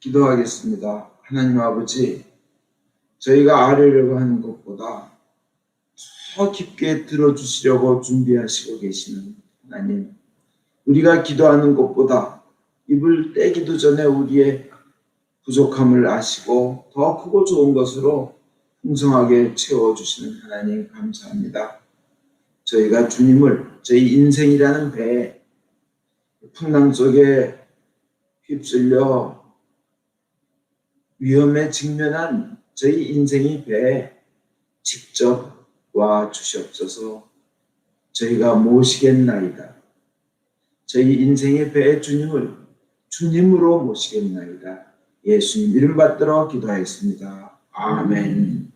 기도하겠습니다. 하나님 아버지, 저희가 아뢰려고 하는 것보다 더 깊게 들어주시려고 준비하시고 계시는 하나님, 우리가 기도하는 것보다 입을 떼기도 전에 우리의 부족함을 아시고 더 크고 좋은 것으로 풍성하게 채워주시는 하나님 감사합니다. 저희가 주님을 저희 인생이라는 배에 풍랑 속에 휩쓸려 위험에 직면한 저희 인생의 배에 직접 와 주시옵소서 저희가 모시겠나이다. 저희 인생의 배에 주님을 주님으로 모시겠나이다. 예수님 이름 받들어 기도하였습니다. 아멘.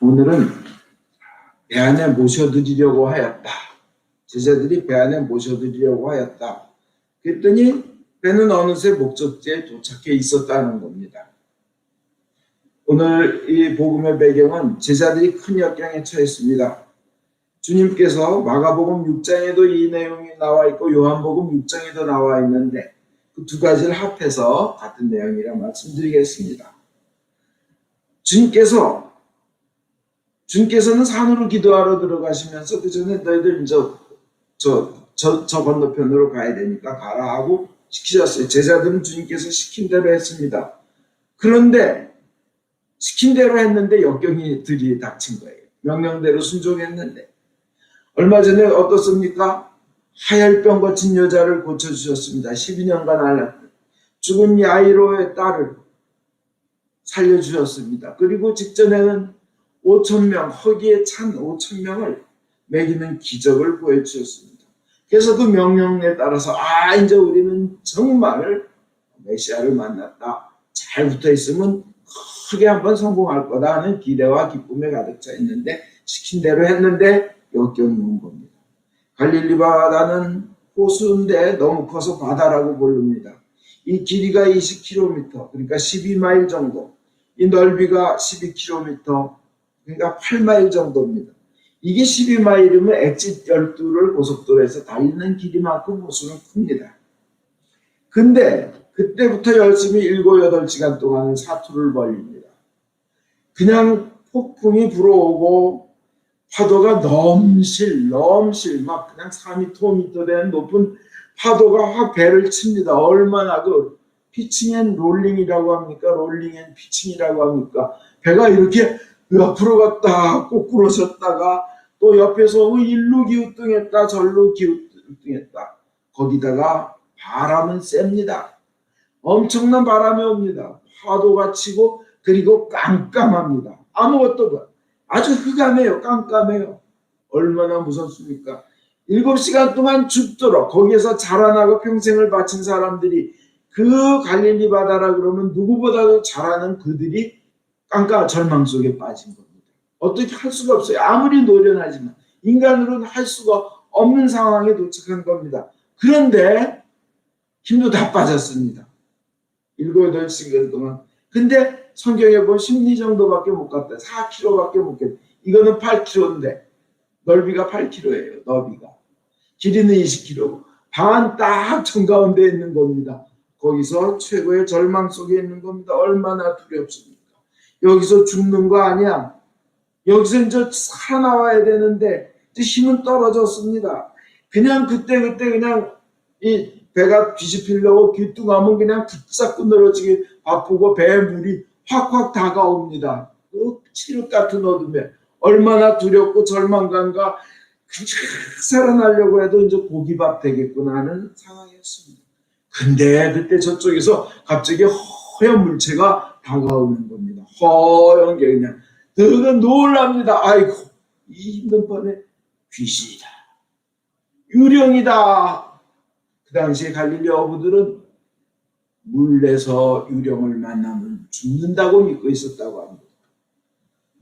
오늘은 배 안에 모셔드리려고 하였다. 제자들이 배 안에 모셔드리려고 하였다. 그랬더니 배는 어느새 목적지에 도착해 있었다는 겁니다. 오늘 이 복음의 배경은 제자들이 큰 역경에 처했습니다. 주님께서 마가복음 6장에도 이 내용이 나와 있고 요한복음 6장에도 나와 있는데 그 두 가지를 합해서 같은 내용이라 말씀드리겠습니다. 주님께서 주님께서는 산으로 기도하러 들어가시면서 그 전에 너희들 저, 저, 저, 저 건너편으로 가야 되니까 가라 하고 시키셨어요. 제자들은 주님께서 시킨 대로 했습니다. 그런데 시킨 대로 했는데 역경이 들이 닥친 거예요. 명령대로 순종했는데 얼마 전에 어떻습니까? 하열병 거친 여자를 고쳐주셨습니다. 12년간 앓았던 죽은 야이로의 딸을 살려주셨습니다. 그리고 직전에는 5천 명 허기에 찬 5천 명을 먹이는 기적을 보여주셨습니다. 그래서 그 명령에 따라서 아 이제 우리는 정말 메시아를 만났다. 잘 붙어 있으면 크게 한번 성공할 거다 하는 기대와 기쁨에 가득 차 있는데 시킨 대로 했는데 역경이 온 겁니다. 갈릴리 바다는 호수인데 너무 커서 바다라고 부릅니다. 이 길이가 20km, 그러니까 12마일 정도. 이 넓이가 12km, 그러니까 8마일 정도입니다. 이게 12마일이면 엑짓 12를 고속도로에서 달리는 길이만큼 호수는 큽니다. 근데 그때부터 열심히 7, 8시간 동안 사투를 벌립니다. 그냥 폭풍이 불어오고 파도가 넘실 넘실 막 그냥 4m 5m 되는 높은 파도가 확 배를 칩니다. 얼마나 그 피칭 앤 롤링이라고 합니까? 롤링 앤 피칭이라고 합니까? 배가 이렇게 옆으로 갔다 거꾸로 섰다가 또 옆에서 일로 기우뚱했다 절로 기우뚱했다. 거기다가 바람은 셉니다. 엄청난 바람이 옵니다. 파도가 치고 그리고 깜깜합니다. 아무것도 봐. 아주 흑암해요. 깜깜해요. 얼마나 무섭습니까? 일곱 시간 동안 죽도록 거기에서 자라나고 평생을 바친 사람들이 그 갈릴리 바다라 그러면 누구보다도 잘하는 그들이 깜깜 절망 속에 빠진 겁니다. 어떻게 할 수가 없어요. 아무리 노련하지만 인간으로는 할 수가 없는 상황에 도착한 겁니다. 그런데 힘도 다 빠졌습니다. 일곱 여덟 시간 동안. 근데 성경에 보면 10리 정도밖에 못 갔다. 4km밖에 못 갔다. 이거는 8km인데 넓이가 8km예요. 너비가. 길이는 20km. 반딱 정가운데 있는 겁니다. 거기서 최고의 절망 속에 있는 겁니다. 얼마나 두렵습니까? 여기서 죽는 거 아니야. 여기서 이제 살아나와야 되는데 이제 힘은 떨어졌습니다. 그냥 그때 그때 그냥 이 배가 뒤집히려고 귀뚱하면 그냥 붙잡고 늘어지기 바쁘고 배에 물이 확확 다가옵니다. 그 칠흑 같은 어둠에 얼마나 두렵고 절망감과 살아나려고 해도 이제 고기밥 되겠구나 하는 상황이었습니다. 근데 그때 저쪽에서 갑자기 허연 물체가 다가오는 겁니다. 허연 게 그냥 그가 놀랍니다. 아이고 이 힘든 판에 귀신이다. 유령이다. 그 당시에 갈릴리 어부들은 물에서 유령을 만나면 죽는다고 믿고 있었다고 합니다.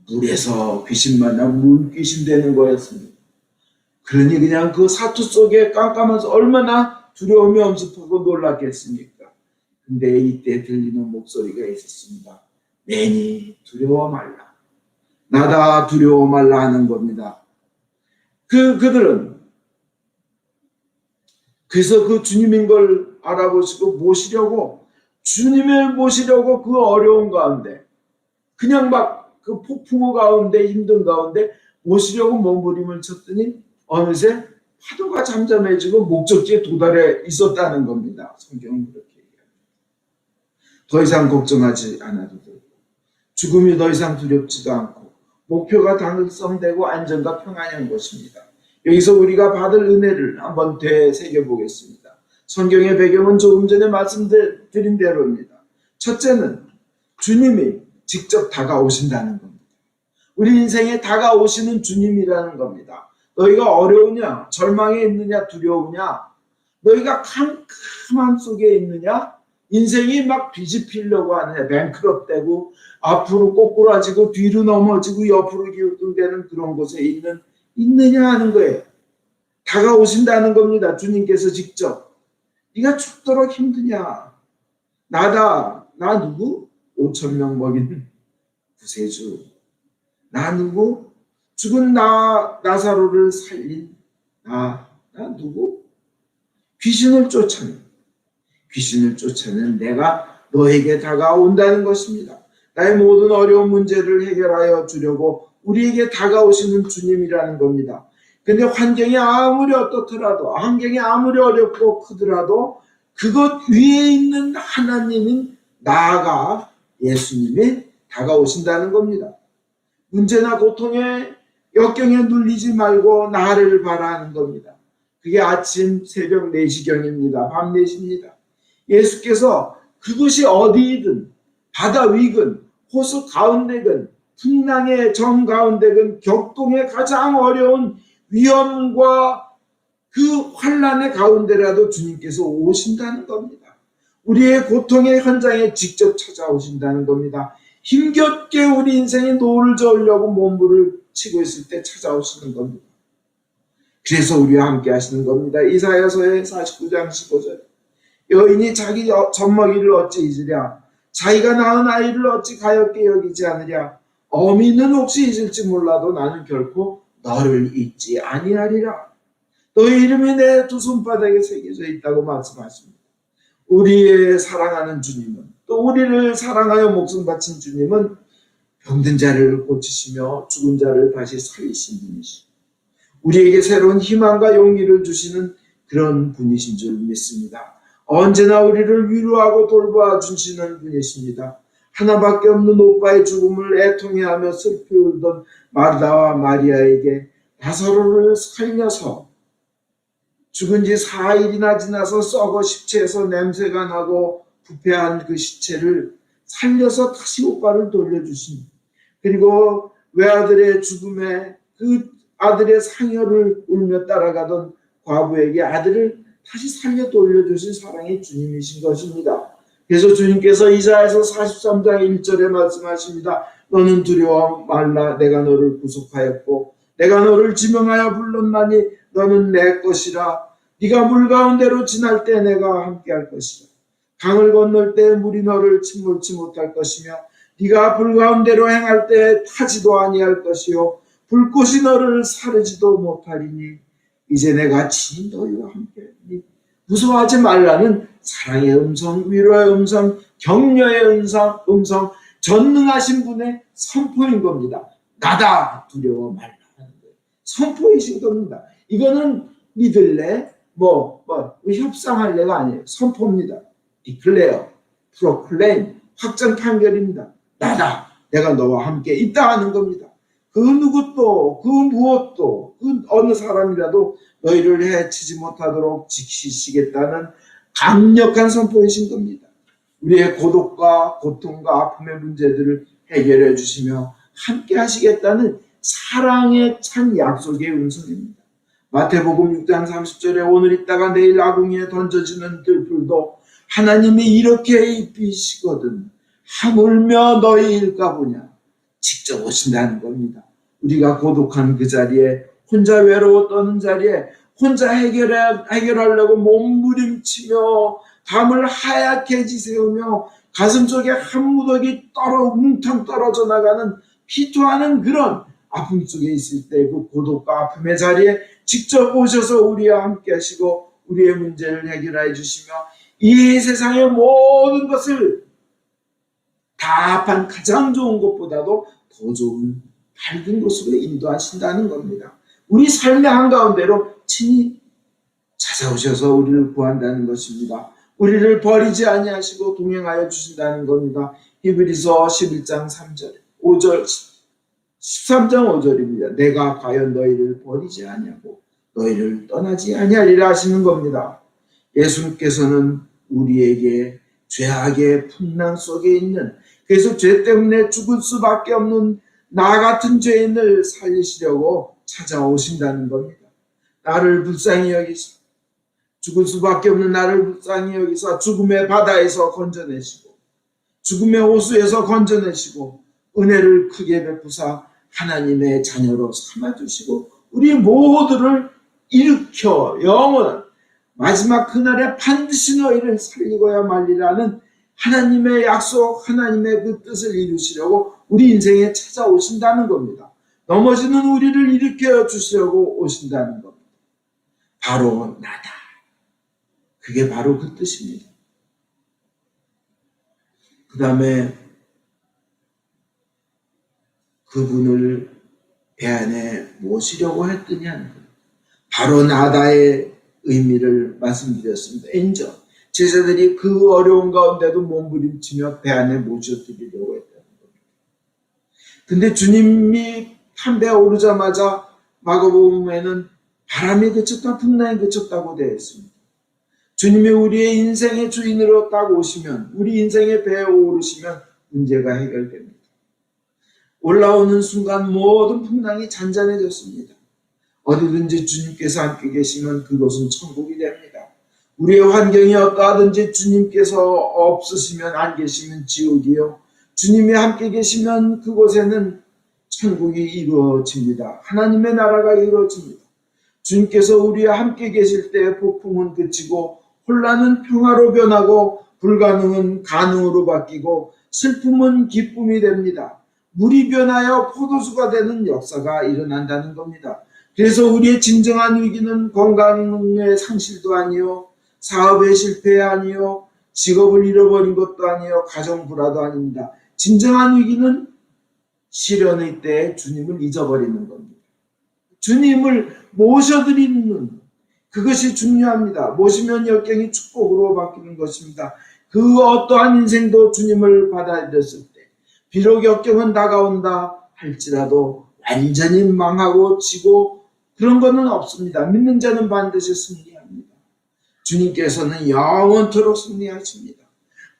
물에서 귀신 만나면 물 귀신 되는 거였습니다. 그러니 그냥 그 사투 속에 깜깜해서 얼마나 두려움이 엄습하고 놀랐겠습니까? 근데 이때 들리는 목소리가 있었습니다. 매니 두려워 말라. 나다 두려워 말라 하는 겁니다. 그, 그들은 그래서 그 주님인 걸 알아보시고 모시려고 주님을 모시려고 그 어려운 가운데 그냥 막 그 폭풍우 가운데 힘든 가운데 모시려고 몸부림을 쳤더니 어느새 파도가 잠잠해지고 목적지에 도달해 있었다는 겁니다. 성경은 그렇게 얘기합니다. 더 이상 걱정하지 않아도 되고 죽음이 더 이상 두렵지도 않고 목표가 달성되고 안전과 평안한 것입니다. 여기서 우리가 받을 은혜를 한번 되새겨 보겠습니다. 성경의 배경은 조금 전에 말씀드린 대로입니다. 첫째는 주님이 직접 다가오신다는 겁니다. 우리 인생에 다가오시는 주님이라는 겁니다. 너희가 어려우냐, 절망에 있느냐, 두려우냐, 너희가 캄캄함 속에 있느냐, 인생이 막 뒤집히려고 하느냐, 뱅크럽되고 앞으로 꼬꾸라지고 뒤로 넘어지고 옆으로 기울등되는 그런 곳에 있는 있느냐 하는 거예요. 다가오신다는 겁니다. 주님께서 직접. 네가 죽도록 힘드냐? 나다. 나 누구? 5천 명 먹인 구세주. 나 누구? 죽은 나 나사로를 살린 나. 나 누구? 귀신을 쫓아낸 귀신을 쫓아낸 내가 너에게 다가온다는 것입니다. 나의 모든 어려운 문제를 해결하여 주려고 우리에게 다가오시는 주님이라는 겁니다. 근데 환경이 아무리 어떻더라도, 환경이 아무리 어렵고 크더라도 그것 위에 있는 하나님인 나아가 예수님이 다가오신다는 겁니다. 문제나 고통에 역경에 눌리지 말고 나를 바라는 겁니다. 그게 아침 새벽 4시경입니다. 밤 4시입니다. 예수께서 그것이 어디이든 바다 위근 호수 가운데든 풍랑의 정 가운데든 격동의 가장 어려운 위험과 그 환란의 가운데라도 주님께서 오신다는 겁니다. 우리의 고통의 현장에 직접 찾아오신다는 겁니다. 힘겹게 우리 인생에 노를 저으려고 몸부를 치고 있을 때 찾아오시는 겁니다. 그래서 우리와 함께 하시는 겁니다. 이사야서의 49장 15절. 여인이 자기 젖먹이를 어찌 잊으랴? 자기가 낳은 아이를 어찌 가엾게 여기지 않으랴? 어미는 혹시 잊을지 몰라도 나는 결코 너를 잊지 아니하리라. 너의 이름이 내 두 손바닥에 새겨져 있다고 말씀하십니다. 우리의 사랑하는 주님은 또 우리를 사랑하여 목숨 바친 주님은 병든 자를 고치시며 죽은 자를 다시 살리신 분이시고 우리에게 새로운 희망과 용기를 주시는 그런 분이신 줄 믿습니다. 언제나 우리를 위로하고 돌보아 주시는 분이십니다. 하나밖에 없는 오빠의 죽음을 애통해하며 슬피 울던 마르다와 마리아에게 나사로를 살려서 죽은 지 4일이나 지나서 썩어 시체에서 냄새가 나고 부패한 그 시체를 살려서 다시 오빠를 돌려주신 그리고 외아들의 죽음에 그 아들의 상여를 울며 따라가던 과부에게 아들을 다시 살려 돌려주신 사랑의 주님이신 것입니다. 그래서 주님께서 이사야서 43장 1절에 말씀하십니다. 너는 두려워 말라. 내가 너를 구속하였고 내가 너를 지명하여 불렀나니 너는 내 것이라. 네가 물 가운데로 지날 때 내가 함께할 것이라. 강을 건널 때 물이 너를 침몰치 못할 것이며 네가 불 가운데로 행할 때 타지도 아니할 것이요. 불꽃이 너를 사르지도 못하리니 이제 내가 친히 너희와 함께하니 무서워하지 말라는 사랑의 음성, 위로의 음성, 격려의 음성, 음성, 전능하신 분의 선포인 겁니다. 나다 두려워 말라 하는 거예요. 선포이신 겁니다. 이거는 믿을래, 뭐, 뭐 협상할래가 아니에요. 선포입니다. declare, proclaim, 확정 판결입니다. 나다, 내가 너와 함께 있다 하는 겁니다. 그 누구도, 그 무엇도, 그 어느 사람이라도 너희를 해치지 못하도록 지키시겠다는 강력한 선포이신 겁니다. 우리의 고독과 고통과 아픔의 문제들을 해결해 주시며 함께 하시겠다는 사랑의 찬 약속의 음성입니다. 마태복음 6장 30절에 오늘 있다가 내일 아궁이에 던져지는 들풀도 하나님이 이렇게 입히시거든 하물며 너희 일까 보냐 직접 오신다는 겁니다. 우리가 고독한 그 자리에 혼자 외로워 떠는 자리에 혼자 해결해, 해결하려고 몸부림치며 밤을 하얗게 지새우며 가슴 속에 한 무더기 떨어 뭉텅 떨어져 나가는 피토하는 그런 아픔 속에 있을 때 그 고독과 아픔의 자리에 직접 오셔서 우리와 함께 하시고 우리의 문제를 해결해 주시며 이 세상의 모든 것을 다 합한 가장 좋은 것보다도 더 좋은 밝은 곳으로 인도하신다는 겁니다. 우리 삶의 한가운데로 친히 찾아오셔서 우리를 구한다는 것입니다. 우리를 버리지 아니하시고 동행하여 주신다는 겁니다. 히브리서 11장 3절, 5절, 13장 5절입니다. 내가 과연 너희를 버리지 아니하고 너희를 떠나지 아니하리라 하시는 겁니다. 예수님께서는 우리에게 죄악의 풍랑 속에 있는 그래서 죄 때문에 죽을 수밖에 없는 나 같은 죄인을 살리시려고 찾아오신다는 겁니다. 나를 불쌍히 여기서 죽을 수밖에 없는 나를 불쌍히 여기서 죽음의 바다에서 건져내시고 죽음의 호수에서 건져내시고 은혜를 크게 베푸사 하나님의 자녀로 삼아주시고 우리 모두를 일으켜 영원한 마지막 그날에 반드시 너희를 살리고야 말리라는 하나님의 약속, 하나님의 그 뜻을 이루시려고 우리 인생에 찾아오신다는 겁니다. 넘어지는 우리를 일으켜 주시려고 오신다는 겁니다. 바로 나다. 그게 바로 그 뜻입니다. 그 다음에 그분을 배 안에 모시려고 했더냐는 거예요. 바로 나다의 의미를 말씀드렸습니다. 엔저. 제자들이 그 어려운 가운데도 몸부림치며 배 안에 모셔드리려고 했다는 겁니다. 근데 주님이 한배 오르자마자 마가복음에는 바람이 그쳤다, 풍랑이 그쳤다고 되어 있습니다. 주님이 우리의 인생의 주인으로 딱 오시면, 우리 인생의 배에 오르시면 문제가 해결됩니다. 올라오는 순간 모든 풍랑이 잔잔해졌습니다. 어디든지 주님께서 함께 계시면 그곳은 천국이 됩니다. 우리의 환경이 어떠하든지 주님께서 없으시면 안 계시면 지옥이요. 주님이 함께 계시면 그곳에는 천국이 이루어집니다. 하나님의 나라가 이루어집니다. 주님께서 우리와 함께 계실 때 폭풍은 그치고 혼란은 평화로 변하고 불가능은 가능으로 바뀌고 슬픔은 기쁨이 됩니다. 물이 변하여 포도수가 되는 역사가 일어난다는 겁니다. 그래서 우리의 진정한 위기는 건강의 상실도 아니요, 사업의 실패 아니요, 직업을 잃어버린 것도 아니요, 가정 불화도 아닙니다. 진정한 위기는 시련의 때에 주님을 잊어버리는 겁니다. 주님을 모셔드리는 그것이 중요합니다. 모시면 역경이 축복으로 바뀌는 것입니다. 그 어떠한 인생도 주님을 받아들였을 때 비록 역경은 다가온다 할지라도 완전히 망하고 지고 그런 것은 없습니다. 믿는 자는 반드시 승리합니다. 주님께서는 영원토록 승리하십니다.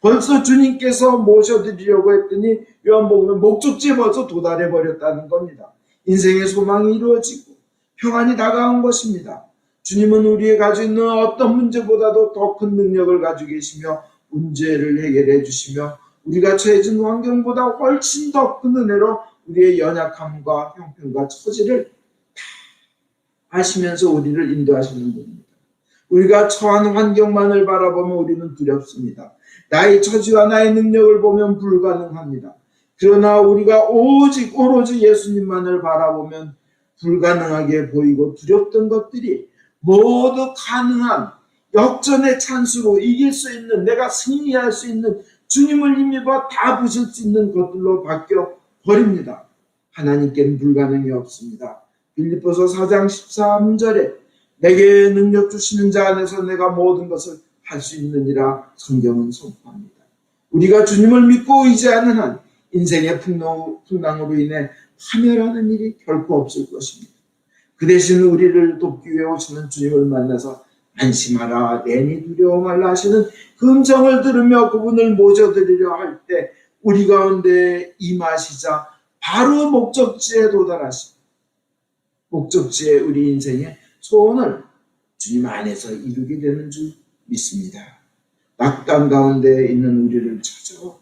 벌써 주님께서 모셔드리려고 했더니 요한복음은 목적지에 벌써 도달해 버렸다는 겁니다. 인생의 소망이 이루어지고 평안이 다가온 것입니다. 주님은 우리의 가지고 있는 어떤 문제보다도 더 큰 능력을 가지고 계시며 문제를 해결해 주시며 우리가 처해진 환경보다 훨씬 더 큰 은혜로 우리의 연약함과 형편과 처지를 다 아시면서 우리를 인도하시는 분입니다. 우리가 처한 환경만을 바라보면 우리는 두렵습니다. 나의 처지와 나의 능력을 보면 불가능합니다. 그러나 우리가 오직 오로지 예수님만을 바라보면 불가능하게 보이고 두렵던 것들이 모두 가능한 역전의 찬수로 이길 수 있는 내가 승리할 수 있는 주님을 힘입어 다 부실 수 있는 것들로 바뀌어 버립니다. 하나님께는 불가능이 없습니다. 빌립보서 4장 13절에 내게 능력 주시는 자 안에서 내가 모든 것을 할 수 있느니라 성경은 선포합니다. 우리가 주님을 믿고 의지하는 한 인생의 풍랑, 풍랑으로 인해 파멸하는 일이 결코 없을 것입니다. 그 대신 우리를 돕기 위해 오시는 주님을 만나서 안심하라 내니 두려워 말라 하시는 그 음성을 들으며 그분을 모셔드리려 할 때 우리 가운데 임하시자 바로 목적지에 도달하시 목적지에 우리 인생의 소원을 주님 안에서 이루게 되는 줄 믿습니다. 낙담 가운데 있는 우리를 찾아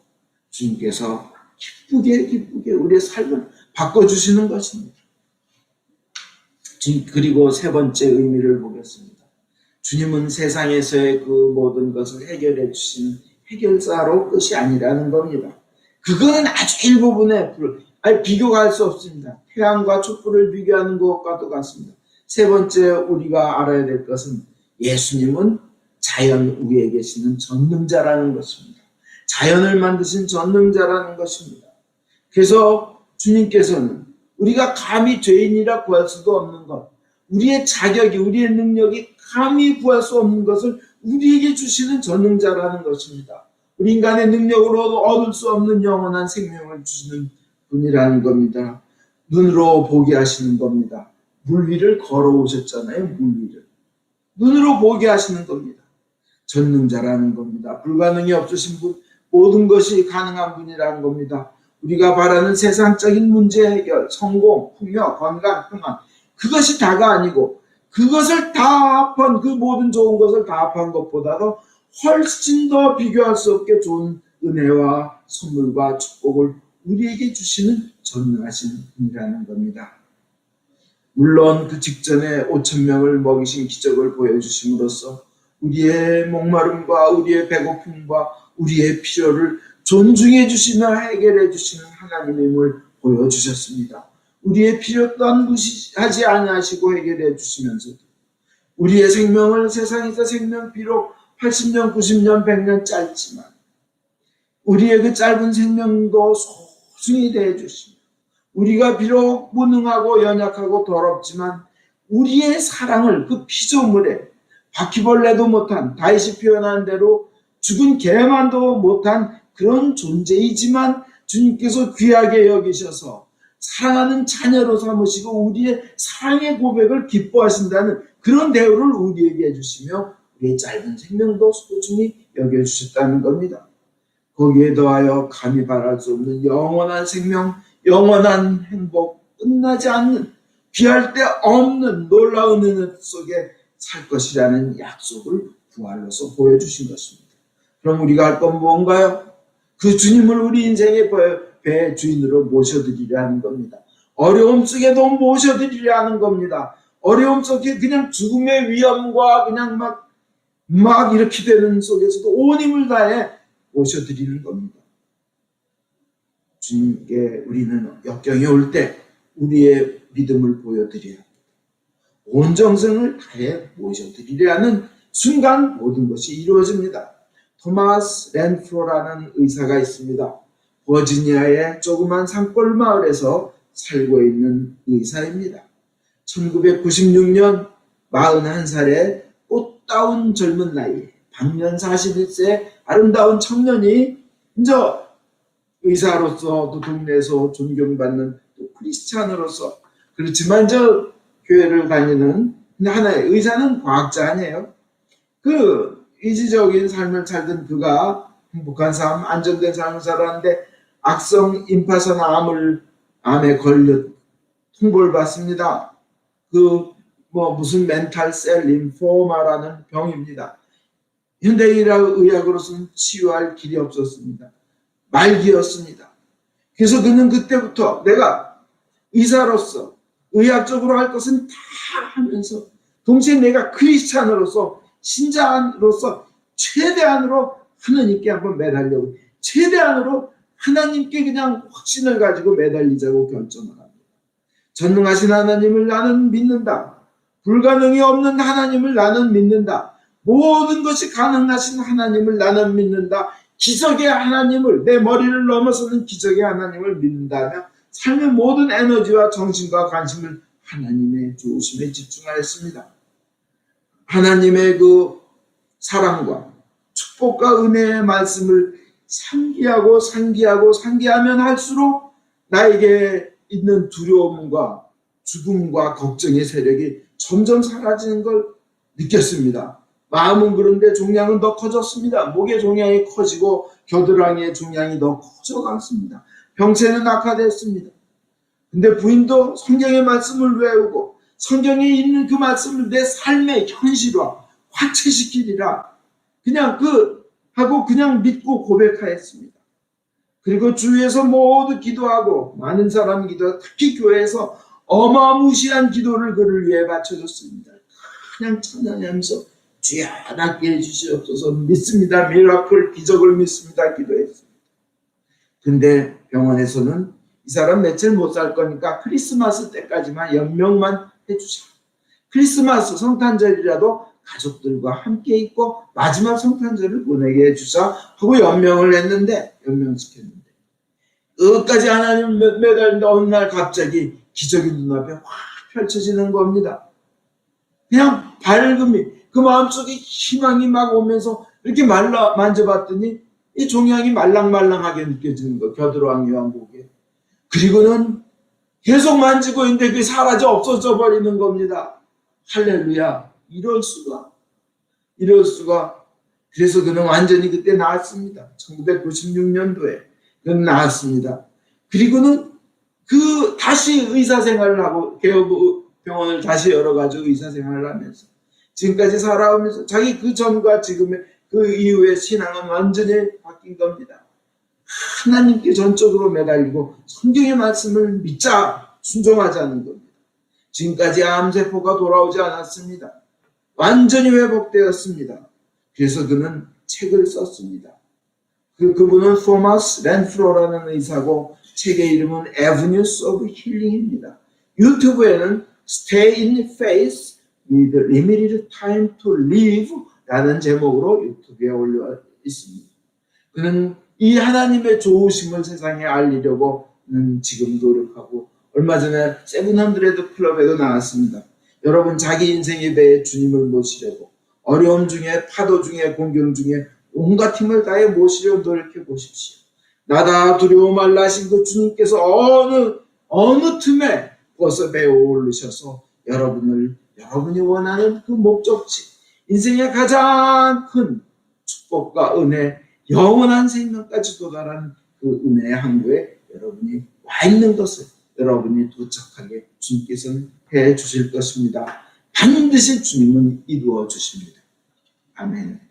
주님께서 기쁘게 기쁘게 우리의 삶을 바꿔주시는 것입니다. 그리고 세 번째 의미를 보겠습니다. 주님은 세상에서의 그 모든 것을 해결해 주시는 해결사로 끝이 아니라는 겁니다. 그거는 아주 일부분의 불, 아니 비교가 할수 없습니다. 태양과 촛불을 비교하는 것과도 같습니다. 세 번째 우리가 알아야 될 것은 예수님은 자연 위에 계시는 전능자라는 것입니다. 자연을 만드신 전능자라는 것입니다. 그래서 주님께서는 우리가 감히 죄인이라 구할 수도 없는 것, 우리의 자격이, 우리의 능력이 감히 구할 수 없는 것을 우리에게 주시는 전능자라는 것입니다. 우리 인간의 능력으로 얻을 수 없는 영원한 생명을 주시는 분이라는 겁니다. 눈으로 보게 하시는 겁니다. 물 위를 걸어오셨잖아요, 물 위를. 눈으로 보게 하시는 겁니다. 전능자라는 겁니다. 불가능이 없으신 분, 모든 것이 가능한 분이라는 겁니다. 우리가 바라는 세상적인 문제 해결, 성공, 풍요, 건강, 평안, 그것이 다가 아니고 그것을 다 합한 그 모든 좋은 것을 다 합한 것보다도 훨씬 더 비교할 수 없게 좋은 은혜와 선물과 축복을 우리에게 주시는 전능하신 분이라는 겁니다. 물론 그 직전에 5천 명을 먹이신 기적을 보여주심으로써 우리의 목마름과 우리의 배고픔과 우리의 필요를 존중해 주시며 해결해 주시는 하나님임을 보여주셨습니다. 우리의 필요 또한 무시하지 아니하시고 해결해 주시면서도 우리의 생명을 세상에서 생명 비록 80년, 90년, 100년 짧지만 우리의 그 짧은 생명도 소중히 대해 주시며 우리가 비록 무능하고 연약하고 더럽지만 우리의 사랑을 그 피조물에 바퀴벌레도 못한 다윗이 표현한 대로 죽은 개만도 못한 그런 존재이지만 주님께서 귀하게 여기셔서 사랑하는 자녀로 삼으시고 우리의 사랑의 고백을 기뻐하신다는 그런 대우를 우리에게 해주시며 우리의 짧은 생명도 소중히 여겨주셨다는 겁니다. 거기에 더하여 감히 바랄 수 없는 영원한 생명, 영원한 행복, 끝나지 않는 귀할 때 없는 놀라운 은혜 속에 살 것이라는 약속을 부활로서 보여주신 것입니다. 그럼 우리가 할 건 뭔가요? 그 주님을 우리 인생의 배 주인으로 모셔드리려는 겁니다. 어려움 속에도 모셔드리려는 겁니다. 어려움 속에 그냥 죽음의 위험과 그냥 막, 막 이렇게 되는 속에서도 온 힘을 다해 모셔드리는 겁니다. 주님께 우리는 역경이 올 때 우리의 믿음을 보여드려야. 온 정성을 다해 모셔드리려는 순간 모든 것이 이루어집니다. 토마스 렌프로라는 의사가 있습니다. 버지니아의 조그만 산골 마을에서 살고 있는 의사입니다. 1996년 41살의 꽃다운 젊은 나이, 방년 41세 아름다운 청년이 이제 의사로서 또 동네에서 존경받는 또 크리스찬으로서 그렇지만 저 교회를 다니는 하나의 의사는 과학자 아니에요. 그 이지적인 삶을 살던 그가 행복한 삶, 안정된 삶을 살았는데 악성 임파선 암을 암에 걸려 통보를 받습니다. 그 뭐 무슨 멘탈 셀 림포마라는 병입니다. 현대의학으로서는 치유할 길이 없었습니다. 말기였습니다. 그래서 그는 그때부터 내가 의사로서 의학적으로 할 것은 다 하면서 동시에 내가 크리스찬으로서 신자로서 최대한으로 하나님께 한번 매달려고 최대한으로 하나님께 그냥 확신을 가지고 매달리자고 결정을 합니다. 전능하신 하나님을 나는 믿는다. 불가능이 없는 하나님을 나는 믿는다. 모든 것이 가능하신 하나님을 나는 믿는다. 기적의 하나님을 내 머리를 넘어서는 기적의 하나님을 믿는다면 삶의 모든 에너지와 정신과 관심을 하나님의 조심에 집중하였습니다. 하나님의 그 사랑과 축복과 은혜의 말씀을 상기하고 상기하고 상기하면 할수록 나에게 있는 두려움과 죽음과 걱정의 세력이 점점 사라지는 걸 느꼈습니다. 마음은 그런데 종양은 더 커졌습니다. 목의 종양이 커지고 겨드랑이의 종양이 더 커져갔습니다. 병세는 악화됐습니다. 근데 부인도 성경의 말씀을 외우고 성경에 있는 그 말씀을 내 삶의 현실화, 화체시키리라. 그냥 그 하고 그냥 믿고 고백하였습니다. 그리고 주위에서 모두 기도하고 많은 사람이 기도, 특히 교회에서 어마무시한 기도를 그를 위해 바쳐줬습니다. 그냥 찬양하면서 주여 낫게 해주시옵소서 믿습니다. 미라클 기적을 믿습니다. 기도했습니다. 근데 병원에서는 이 사람 며칠 못 살 거니까 크리스마스 때까지만 연명만 해주자. 크리스마스 성탄절이라도 가족들과 함께 있고 마지막 성탄절을 보내게 해주자 하고 연명을 했는데 연명시켰는데 끝까지 하나님 매- 매달린다 어느 날 갑자기 기적이 눈앞에 확 펼쳐지는 겁니다. 그냥 밝음이 그 마음속에 희망이 막 오면서 이렇게 말라 만져봤더니 이 종양이 말랑말랑하게 느껴지는 거 겨드랑이 왕복에 그리고는 계속 만지고 있는데 그게 사라져 없어져 버리는 겁니다. 할렐루야. 이럴 수가. 이럴 수가. 그래서 그는 완전히 그때 나았습니다. 1996년도에 그는 나았습니다. 그리고는 그 다시 의사 생활을 하고 개업 병원을 다시 열어가지고 의사 생활을 하면서 지금까지 살아오면서 자기 그 전과 지금의 그 이후의 신앙은 완전히 바뀐 겁니다. 하나님께 전적으로 매달리고 성경의 말씀을 믿자 순종하자는 겁니다. 지금까지 암세포가 돌아오지 않았습니다. 완전히 회복되었습니다. 그래서 그는 책을 썼습니다. 그, 그분은 토마스 렌프로라는 의사고 책의 이름은 Avenues of Healing입니다. 유튜브에는 Stay in Faith with Limited Time to Live 라는 제목으로 유튜브에 올려 있습니다. 그는 이 하나님의 좋으심을 세상에 알리려고 음, 지금 노력하고 얼마 전에 세븐헌드레드 클럽에도 나왔습니다. 여러분 자기 인생에 대해 주님을 모시려고 어려움 중에 파도 중에 공경 중에 온갖 힘을 다해 모시려 노력해 보십시오. 나다 두려워 말라신 그 주님께서 어느 어느 틈에 벗어 배워 오르셔서 여러분을 여러분이 원하는 그 목적지 인생의 가장 큰 축복과 은혜 영원한 생명까지 도달하는 그 은혜의 항구에 여러분이 와 있는 것을 여러분이 도착하게 주님께서는 해 주실 것입니다. 반드시 주님은 이루어 주십니다. 아멘.